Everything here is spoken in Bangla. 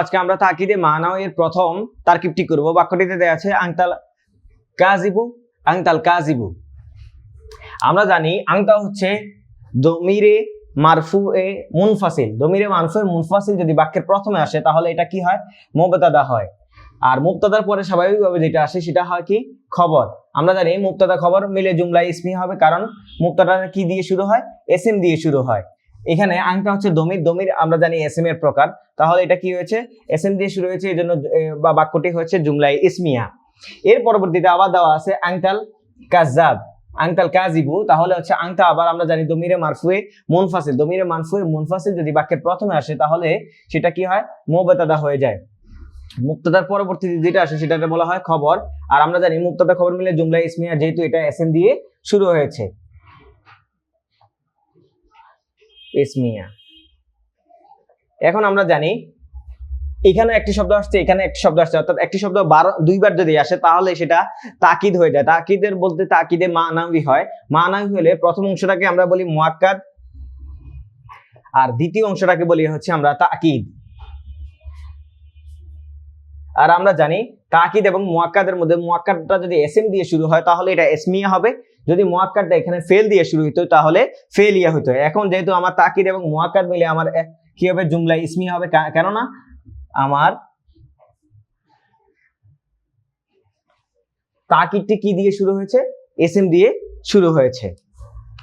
আজকে আমরা তাকিদে মানাও এর প্রথম তারকিবটি করব। বাক্যটিতে দেয়া আছে, আংতাল কাজিবু আংতাল কাজিবু আমরা জানি আংতা হচ্ছে দমিরে মারফু এ মুনফাসিল। দমিরে মারফু মুনফাসিল যদি বাক্যের প্রথমে আসে, তাহলে এটা কি হয়? মুবতাদা হয়। আর মুক্তাদার পরে স্বাভাবিকভাবে যেটা আসে, সেটা হয় কি? খবর। আমরা জানি মুক্তাদা খবর মিলে জুমলা ইসমি হবে, কারণ মুক্তাদা কি দিয়ে শুরু হয়? এস দিয়ে শুরু হয়। এখানে আংটা হচ্ছে দমির দমির আমরা জানি এস এর প্রকার। তাহলে এটা কি হয়েছে? এস এম দিয়ে শুরু হয়েছে, এই জন্য বা বাক্যটি হচ্ছে জুমলাই ইসমিয়া। এর পরবর্তীতে আবার দেওয়া আছে আংটাল কাজাব আংতাল কাজিবু, তাহলে হচ্ছে আংটা আবার আমরা জানি দমিরে মারফুয়ে মুনফাসিল। দমিরে মারফুয়ে মুনফাসিল যদি বাক্যের প্রথমে আসে, তাহলে সেটা কি হয়? মোবেতাদা হয়ে যায়। মুক্তদার পরবর্তীতে যেটা আসে, সেটাকে বলা হয় খবর। আর আমরা জানি মুক্তদা খবর মিলে জুমলা ইসমিয়া যেহেতু এটা এস দিয়ে শুরু হয়েছে। ইসমিয়া এখন আমরা জানি, এখানে একটি শব্দ আসছে, এখানে একটি শব্দ আসছে, অর্থাৎ একটি শব্দ বারো দুইবার যদি আসে, তাহলে সেটা তাকিদ হয়ে যায়। তাকিদের বলতে তাকিদে মানাবি হয়। মানাবি হলে প্রথম অংশটাকে আমরা বলি মোয়াক্কাদ, আর দ্বিতীয় অংশটাকে বলি হচ্ছে আমরা তাকিদ। আর আমরা জানি তাকিদ এবং মুয়াক্কাদের মধ্যে, মুয়াক্কাদটা যদি এস এম দিয়ে শুরু হয়, তাহলে এটা এসমিয়া হবে। যদি মুয়াক্কাদটা এখানে ফেল দিয়ে শুরু হতো তাহলে ফেলিয়া হতো এখন যেহেতু আমার তাকিদ এবং মুয়াক্কাদ মিলে আমার কি হবে? জুমলা ইসমি হবে। কেননা আমার তাকিদটি কি দিয়ে শুরু হয়েছে? এস এম দিয়ে শুরু হয়েছে।